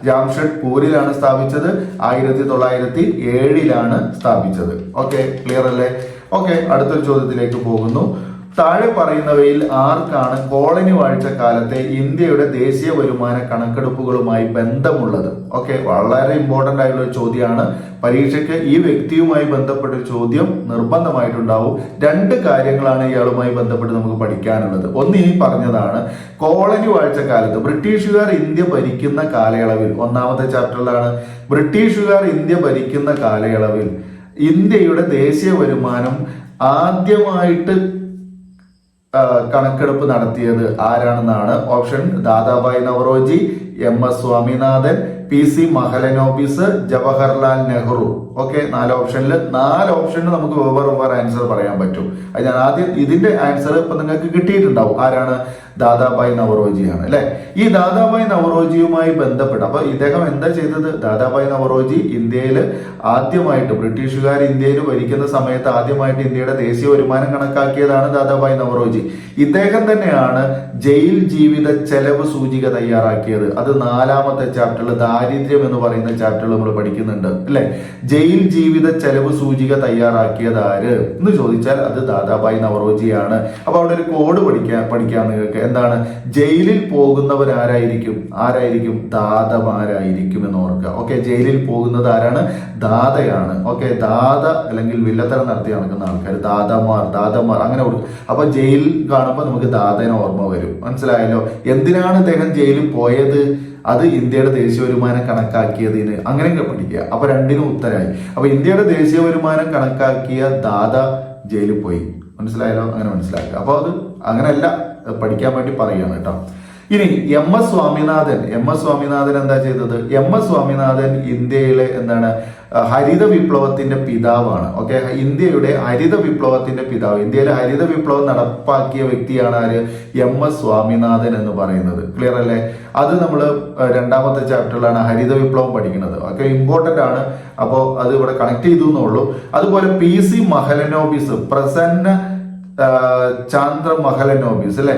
ജാംഷഡ്പൂരിലാണ് സ്ഥാപിച്ചത്. ആയിരത്തി തൊള്ളായിരത്തി ഏഴിലാണ് സ്ഥാപിച്ചത്. ഓക്കെ ക്ലിയർ അല്ലേ? ഓക്കെ അടുത്തൊരു ചോദ്യത്തിലേക്ക് പോകുന്നു. താഴെ പറയുന്നവയിൽ ആർക്കാണ് കോളനി വാഴ്ച കാലത്തെ ഇന്ത്യയുടെ ദേശീയ വരുമാന കണക്കെടുപ്പുകളുമായി ബന്ധമുള്ളത്? ഓക്കെ വളരെ ഇമ്പോർട്ടന്റ് ആയിട്ടുള്ള ഒരു ചോദ്യമാണ്. പരീക്ഷയ്ക്ക് ഈ വ്യക്തിയുമായി ബന്ധപ്പെട്ട ചോദ്യം നിർബന്ധമായിട്ടുണ്ടാവും. രണ്ട് കാര്യങ്ങളാണ് ഇയാളുമായി ബന്ധപ്പെട്ട് നമുക്ക് പഠിക്കാനുള്ളത്. ഒന്ന് ഈ പറഞ്ഞതാണ് കോളനി വാഴ്ച കാലത്ത് ബ്രിട്ടീഷുകാർ ഇന്ത്യ ഭരിക്കുന്ന കാലയളവിൽ ഒന്നാമത്തെ ചാപ്റ്ററിലാണ് ബ്രിട്ടീഷുകാർ ഇന്ത്യ ഭരിക്കുന്ന കാലയളവിൽ ഇന്ത്യയുടെ ദേശീയ വരുമാനം ആദ്യമായിട്ട് കണക്കെടുപ്പ് നടത്തിയത് ആരാണെന്നാണ് option Dadabhai Naoroji M S Swaminathan P C Mahalanobis Jawaharlal Nehru. Okay നാല് ഓപ്ഷനിൽ നാല് ഓപ്ഷനിൽ നമുക്ക് വെവ്വേറെ വെവ്വേറെ ആൻസർ പറയാൻ പറ്റും. ഞാൻ ആദ്യം ഇതിന്റെ ആൻസർ ഇപ്പൊ നിങ്ങൾക്ക് കിട്ടിയിട്ടുണ്ടാവും. ആരാണ്? ദാദാഭായ് നവറോജിയാണ് അല്ലെ? ഈ ദാദാഭായ് നവറോജിയുമായി ബന്ധപ്പെട്ട് അപ്പൊ ഇദ്ദേഹം എന്താ ചെയ്തത്? ദാദാഭായ് നവറോജി ഇന്ത്യയിൽ ആദ്യമായിട്ട് ബ്രിട്ടീഷുകാർ ഇന്ത്യയിൽ ഭരിക്കുന്ന സമയത്ത് ആദ്യമായിട്ട് ഇന്ത്യയുടെ ദേശീയ വരുമാനം കണക്കാക്കിയതാണ് ദാദാഭായ് നവറോജി. ഇദ്ദേഹം തന്നെയാണ് ജയിൽ ജീവിത ചെലവ് സൂചിക തയ്യാറാക്കിയത്. അത് നാലാമത്തെ ചാപ്റ്ററിൽ ദാരിദ്ര്യം എന്ന് പറയുന്ന ചാപ്റ്ററിൽ നമ്മൾ പഠിക്കുന്നുണ്ട് അല്ലെ? ജയിൽ ജീവിത ചെലവ് സൂചിക തയ്യാറാക്കിയത് ആര്? എന്ന് ചോദിച്ചാൽ അത് ദാദാഭായ് നവറോജിയാണ്. അപ്പൊ അവിടെ ഒരു കോഡ് പഠിക്കാൻ പഠിക്കാൻ നിങ്ങൾക്ക് എന്താണ്? ജയിലിൽ പോകുന്നവർ ആരായിരിക്കും? ദാതമാരായിരിക്കും എന്ന് ഓർക്കുക ഓക്കെ ജയിലിൽ പോകുന്നത് ആരാണ്? ദാതയാണ്. ഓക്കെ ദാത അല്ലെങ്കിൽ വില്ലത്തരം നടത്തി നടക്കുന്ന ആൾക്കാർ ദാതമാർ ദാതമാർ അങ്ങനെ അപ്പൊ ജയിൽ കാണുമ്പോൾ നമുക്ക് ദാതനെ ഓർമ്മ വരും. മനസ്സിലായല്ലോ? എന്തിനാണ് അദ്ദേഹം ജയിലിൽ പോയത്? അത് ഇന്ത്യയുടെ ദേശീയ വരുമാനം കണക്കാക്കിയതിന്. അങ്ങനെയൊക്കെ പഠിക്കുക. അപ്പൊ രണ്ടിനും ഉത്തരമായി അപ്പൊ ഇന്ത്യയുടെ ദേശീയ വരുമാനം കണക്കാക്കിയ ദാത ജയിലിൽ പോയി. മനസ്സിലായല്ലോ? അങ്ങനെ മനസ്സിലാക്കുക. അപ്പൊ അത് അങ്ങനെയല്ല പഠിക്കാൻ വേണ്ടി പറയുകയാണ് കേട്ടോ. ഇനി M S Swaminathan M S Swaminathan എന്താ ചെയ്തത്? എം എസ് സ്വാമിനാഥൻ ഇന്ത്യയിലെ എന്താണ് ഹരിത വിപ്ലവത്തിന്റെ പിതാവാണ്. ഓക്കെ ഇന്ത്യയുടെ ഹരിത വിപ്ലവത്തിന്റെ പിതാവ്. ഇന്ത്യയിലെ ഹരിത വിപ്ലവം നടപ്പാക്കിയ വ്യക്തിയാണ് ആര്? എം എസ് സ്വാമിനാഥൻ എന്ന് പറയുന്നത്. ക്ലിയർ അല്ലേ? അത് നമ്മൾ രണ്ടാമത്തെ ചാപ്റ്ററിലാണ് ഹരിത വിപ്ലവം പഠിക്കുന്നത്. ഒക്കെ ഇമ്പോർട്ടന്റ് ആണ്. അപ്പോൾ അത് ഇവിടെ കണക്ട് ചെയ്തു എന്നുള്ളൂ. അതുപോലെ പി സി മഹലനോബിസ് പ്രസന്ന ചാന്ദ്ര മഹലനോബിസ് അല്ലെ?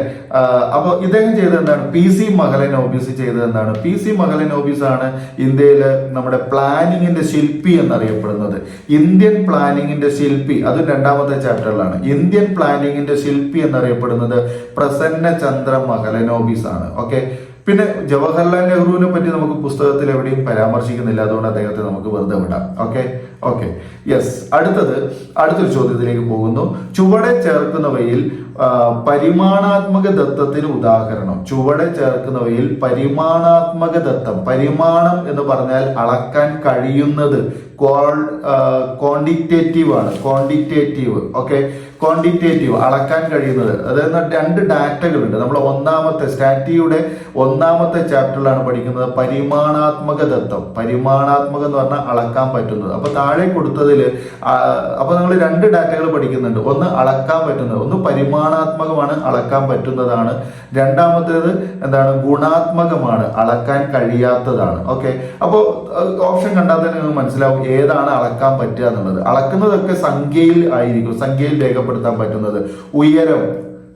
അപ്പൊ ഇദ്ദേഹം ചെയ്തത് എന്താണ്? പി സി മഹലനോബിസ് ചെയ്തത് എന്താണ്? പി സി മഹലനോബിസ് ആണ് ഇന്ത്യയിൽ നമ്മുടെ പ്ലാനിങ്ങിന്റെ ശില്പി എന്നറിയപ്പെടുന്നത്. ഇന്ത്യൻ പ്ലാനിങ്ങിന്റെ ശില്പി അത് രണ്ടാമത്തെ ചാപ്റ്ററിലാണ്. ഇന്ത്യൻ പ്ലാനിങ്ങിന്റെ ശില്പി എന്നറിയപ്പെടുന്നത് പ്രസന്ന ചന്ദ്ര മഹലനോബിസ് ആണ്. ഓക്കെ? പിന്നെ ജവഹർലാൽ നെഹ്റുവിനെ പറ്റി നമുക്ക് പുസ്തകത്തിൽ എവിടെയും പരാമർശിക്കുന്നില്ല. അതുകൊണ്ട് അദ്ദേഹത്തെ നമുക്ക് വെറുതെ വിടാം. ഓക്കെ ഓക്കെ യെസ് അടുത്തത് അടുത്തൊരു ചോദ്യത്തിലേക്ക് പോകുന്നു. ചുവടെ ചേർക്കുന്നവയിൽ പരിമാണാത്മക ദത്തത്തിന് ഉദാഹരണം. ചുവടെ ചേർക്കുന്നവയിൽ പരിമാണാത്മക ദത്തം പരിമാണം എന്ന് പറഞ്ഞാൽ അളക്കാൻ കഴിയുന്നത്. ക്വാണ്ടിറ്റേറ്റീവ് ആണ്. ക്വാണ്ടിറ്റേറ്റീവ് ഓക്കെ ക്വാണ്ടിറ്റേറ്റീവ് അളക്കാൻ കഴിയുന്നത്. അതായത് രണ്ട് ഡാറ്റകളുണ്ട്. നമ്മൾ ഒന്നാമത്തെ സ്റ്റാറ്റിയുടെ ഒന്നാമത്തെ ചാപ്റ്ററിലാണ് പഠിക്കുന്നത്. പരിമാണാത്മക ദത്തം പരിമാണാത്മകം എന്ന് പറഞ്ഞാൽ അളക്കാൻ പറ്റുന്നത്. അപ്പൊ താഴെ കൊടുത്തതിൽ അപ്പൊ നമ്മൾ രണ്ട് ഡാറ്റകൾ പഠിക്കുന്നുണ്ട്. ഒന്ന് അളക്കാൻ പറ്റുന്നത്. ഒന്ന് പരിമാണാത്മകമാണ് അളക്കാൻ പറ്റുന്നതാണ്. രണ്ടാമത്തേത് എന്താണ്? ഗുണാത്മകമാണ് അളക്കാൻ കഴിയാത്തതാണ്. ഓക്കെ? അപ്പോൾ ഓപ്ഷൻ കണ്ടാൽ തന്നെ നിങ്ങൾ മനസ്സിലാവും ഏതാണ് അളക്കാൻ പറ്റുക എന്നുള്ളത്. അളക്കുന്നതൊക്കെ സംഖ്യയിൽ ആയിരിക്കും. സംഖ്യയിൽ രേഖപ്പെടുത്താൻ പറ്റുന്നത്? ഉയരം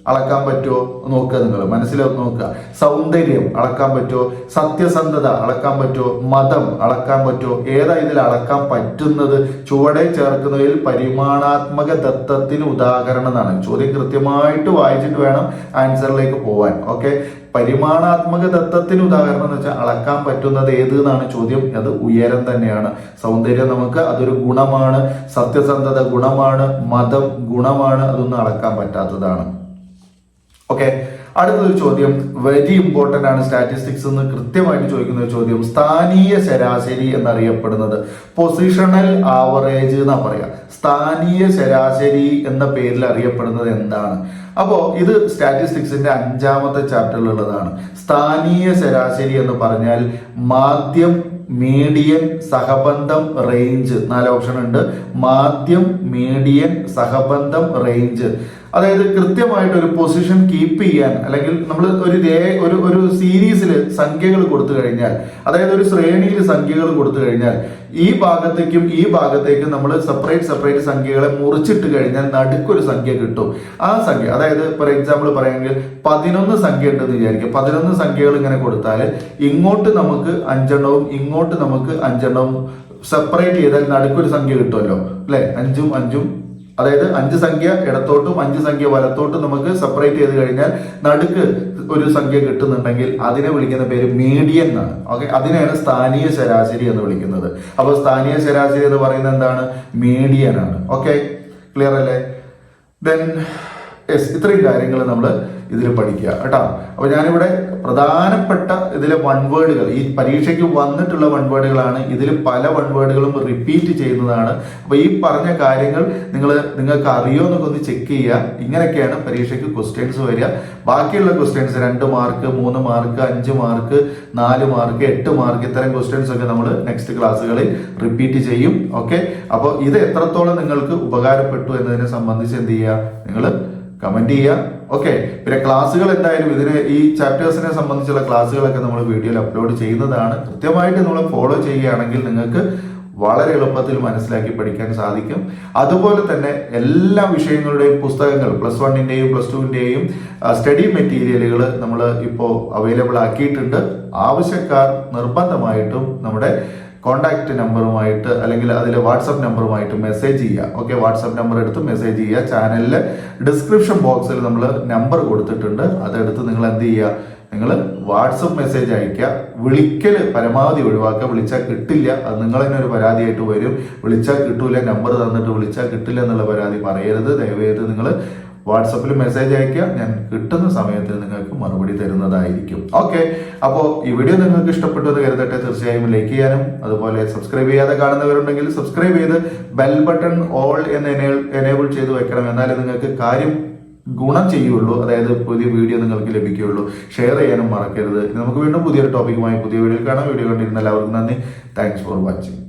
അളക്കാൻ പറ്റുമോ? നോക്കുക നിങ്ങൾ മനസ്സിൽ നോക്കുക. സൗന്ദര്യം അളക്കാൻ പറ്റുമോ? സത്യസന്ധത അളക്കാൻ പറ്റുമോ? മതം അളക്കാൻ പറ്റുമോ? ഏതാ ഇതിൽ അളക്കാൻ പറ്റുന്നത്? ചുവടെ ചേർക്കുന്നതിൽ പരിമാണാത്മക ദത്തത്തിന് ഉദാഹരണം എന്നാണ്. ചോദ്യം കൃത്യമായിട്ട് വായിച്ചിട്ട് വേണം ആൻസറിലേക്ക് പോവാൻ. ഓക്കെ പരിമാണാത്മക തത്വത്തിന് ഉദാഹരണം എന്ന് വെച്ചാൽ അളക്കാൻ പറ്റുന്നത് ഏത് എന്നാണ് ചോദ്യം. അത് ഉയരം തന്നെയാണ്. സൗന്ദര്യം നമുക്ക് അതൊരു ഗുണമാണ്. സത്യസന്ധത ഗുണമാണ്. മതം ഗുണമാണ്. അതൊന്നും അളക്കാൻ പറ്റാത്തതാണ്. ഓക്കെ അടുത്തൊരു ചോദ്യം. വെരി ഇമ്പോർട്ടന്റ് ആണ് സ്റ്റാറ്റിസ്റ്റിക്സ് എന്ന് കൃത്യമായിട്ട് ചോദിക്കുന്ന ഒരു ചോദ്യം. സ്ഥാനീയ ശരാശരി എന്നറിയപ്പെടുന്നത് പൊസിഷണൽ ആവറേജ് എന്നാ പറയാ. സ്ഥാനീയ ശരാശരി എന്ന പേരിൽ അറിയപ്പെടുന്നത് എന്താണ്? അപ്പോ ഇത് സ്റ്റാറ്റിസ്റ്റിക്സിന്റെ അഞ്ചാമത്തെ ചാപ്റ്ററിലുള്ളതാണ് സ്ഥാനീയ ശരാശരി എന്ന് പറഞ്ഞാൽ മാധ്യം മീഡിയൻ സഹബന്ധം റേഞ്ച് നാല് ഓപ്ഷൻ ഉണ്ട്. മാധ്യം മീഡിയൻ സഹബന്ധം റേഞ്ച് അതായത് കൃത്യമായിട്ട് ഒരു പൊസിഷൻ കീപ്പ് ചെയ്യാൻ അല്ലെങ്കിൽ നമ്മൾ ഒരു രേ- ഒരു ഒരു സീരീസിൽ സംഖ്യകൾ കൊടുത്തു കഴിഞ്ഞാൽ അതായത് ഒരു ശ്രേണിയിൽ സംഖ്യകൾ കൊടുത്തു കഴിഞ്ഞാൽ ഈ ഭാഗത്തേക്കും ഈ ഭാഗത്തേക്കും നമ്മൾ സെപ്പറേറ്റ് സെപ്പറേറ്റ് സംഖ്യകളെ മുറിച്ചിട്ട് കഴിഞ്ഞാൽ നടുക്കൊരു സംഖ്യ കിട്ടും. ആ സംഖ്യ അതായത് ഫോർ എക്സാമ്പിൾ പറയുകയാണെങ്കിൽ പതിനൊന്ന് സംഖ്യ ഉണ്ടെന്ന് വിചാരിക്കുക. പതിനൊന്ന് സംഖ്യകൾ ഇങ്ങനെ കൊടുത്താൽ ഇങ്ങോട്ട് നമുക്ക് അഞ്ചെണ്ണവും ഇങ്ങോട്ട് നമുക്ക് അഞ്ചെണ്ണവും സെപ്പറേറ്റ് ചെയ്താൽ നടുക്കൊരു സംഖ്യ കിട്ടുമല്ലോ അല്ലെ? അഞ്ചും അഞ്ചും അതായത് അഞ്ച് സംഖ്യ ഇടത്തോട്ടും അഞ്ച് സംഖ്യ വലത്തോട്ടും നമുക്ക് സെപ്പറേറ്റ് ചെയ്ത് കഴിഞ്ഞാൽ നടുക്ക് ഒരു സംഖ്യ കിട്ടുന്നുണ്ടെങ്കിൽ അതിനെ വിളിക്കുന്ന പേര് മീഡിയൻ എന്നാണ്. ഓക്കെ അതിനെയാണ് സ്ഥാനീയ ശരാശരി എന്ന് വിളിക്കുന്നത്. അപ്പോൾ സ്ഥാനീയ ശരാശരി എന്ന് പറയുന്നത് എന്താണ്? മീഡിയൻ ആണ്. ഓക്കെ ക്ലിയർ അല്ലേ? ദെൻ യെസ് ഇത്രയും കാര്യങ്ങൾ നമ്മൾ ഇതിൽ പഠിക്കുക കേട്ടോ. അപ്പൊ ഞാനിവിടെ പ്രധാനപ്പെട്ട ഇതിലെ വൺ വേർഡുകൾ ഈ പരീക്ഷയ്ക്ക് വന്നിട്ടുള്ള വൺ വേർഡുകളാണ് ഇതിൽ പല വൺ വേർഡുകളും റിപ്പീറ്റ് ചെയ്യുന്നതാണ്. അപ്പോൾ ഈ പറഞ്ഞ കാര്യങ്ങൾ നിങ്ങൾ നിങ്ങൾക്ക് അറിയോ എന്നൊക്കെ ഒന്ന് ചെക്ക് ചെയ്യുക. ഇങ്ങനെയൊക്കെയാണ് പരീക്ഷയ്ക്ക് ക്വസ്റ്റ്യൻസ് വരിക. ബാക്കിയുള്ള ക്വസ്റ്റ്യൻസ് രണ്ട് മാർക്ക് മൂന്ന് മാർക്ക് അഞ്ച് മാർക്ക് നാല് മാർക്ക് എട്ട് മാർക്ക് ഇത്തരം ക്വസ്റ്റ്യൻസ് ഒക്കെ നമ്മൾ നെക്സ്റ്റ് ക്ലാസ്സുകളിൽ റിപ്പീറ്റ് ചെയ്യും. ഓക്കെ അപ്പോൾ ഇത് എത്രത്തോളം നിങ്ങൾക്ക് ഉപകാരപ്പെട്ടു എന്നതിനെ സംബന്ധിച്ച് എന്ത് ചെയ്യുക? നിങ്ങൾ കമന്റ് ചെയ്യുക. ഓക്കെ പിന്നെ ക്ലാസ്സുകൾ എന്തായാലും ഇതിന് ഈ ചാപ്റ്റേഴ്സിനെ സംബന്ധിച്ചുള്ള ക്ലാസ്സുകളൊക്കെ നമ്മൾ വീഡിയോയിൽ അപ്ലോഡ് ചെയ്യുന്നതാണ്. കൃത്യമായിട്ട് നമ്മൾ ഫോളോ ചെയ്യുകയാണെങ്കിൽ നിങ്ങൾക്ക് വളരെ എളുപ്പത്തിൽ മനസ്സിലാക്കി പഠിക്കാൻ സാധിക്കും. അതുപോലെ തന്നെ എല്ലാ വിഷയങ്ങളുടെയും പുസ്തകങ്ങൾ പ്ലസ് വണ്ണിന്റെയും പ്ലസ് ടുവിന്റെയും സ്റ്റഡി മെറ്റീരിയലുകൾ നമ്മൾ ഇപ്പോൾ അവൈലബിൾ ആക്കിയിട്ടുണ്ട്. ആവശ്യക്കാർ നിർബന്ധമായിട്ടും നമ്മുടെ കോണ്ടാക്ട് നമ്പറുമായിട്ട് അല്ലെങ്കിൽ അതിലെ വാട്സപ്പ് നമ്പറുമായിട്ട് മെസ്സേജ് ചെയ്യുക. ഓക്കെ വാട്സപ്പ് നമ്പർ എടുത്ത് മെസ്സേജ് ചെയ്യുക. ചാനലിലെ ഡിസ്ക്രിപ്ഷൻ ബോക്സിൽ നമ്മൾ നമ്പർ കൊടുത്തിട്ടുണ്ട്. അതെടുത്ത് നിങ്ങൾ എന്ത് ചെയ്യുക? നിങ്ങൾ വാട്സപ്പ് മെസ്സേജ് അയക്കുക വിളിക്കൽ പരമാവധി ഒഴിവാക്കുക. വിളിച്ചാൽ കിട്ടില്ല. അത് നിങ്ങൾ തന്നെ ഒരു പരാതിയായിട്ട് വരും. വിളിച്ചാൽ കിട്ടൂല. നമ്പർ തന്നിട്ട് വിളിച്ചാൽ കിട്ടില്ല എന്നുള്ള പരാതി പറയരുത്. ദയവേത് നിങ്ങൾ വാട്സപ്പിൽ മെസ്സേജ് അയക്കുക ഞാൻ കിട്ടുന്ന സമയത്ത് നിങ്ങൾക്ക് മറുപടി തരുന്നതായിരിക്കും. ഓക്കെ. അപ്പോൾ ഈ വീഡിയോ നിങ്ങൾക്ക് ഇഷ്ടപ്പെട്ടു എന്ന് കരുതട്ടെ. തീർച്ചയായും ലൈക്ക് ചെയ്യാനും അതുപോലെ സബ്സ്ക്രൈബ് ചെയ്യാതെ കാണുന്നവരുണ്ടെങ്കിൽ സബ്സ്ക്രൈബ് ചെയ്ത് ബെൽ ബട്ടൺ ഓൾ എന്ന് എനേബിൾ ചെയ്ത് വെക്കണം. എന്നാലേ നിങ്ങൾക്ക് കാര്യം ഗുണം ചെയ്യുള്ളൂ. അതായത് പുതിയ വീഡിയോ നിങ്ങൾക്ക് ലഭിക്കുകയുള്ളൂ. ഷെയർ ചെയ്യാനും മറക്കരുത്. നമുക്ക് വീണ്ടും പുതിയൊരു ടോപ്പിക്കുമായി പുതിയ വീഡിയോ കാണാം. വീഡിയോ കണ്ടിരുന്ന എല്ലാവർക്കും നന്ദി. Thanks for watching.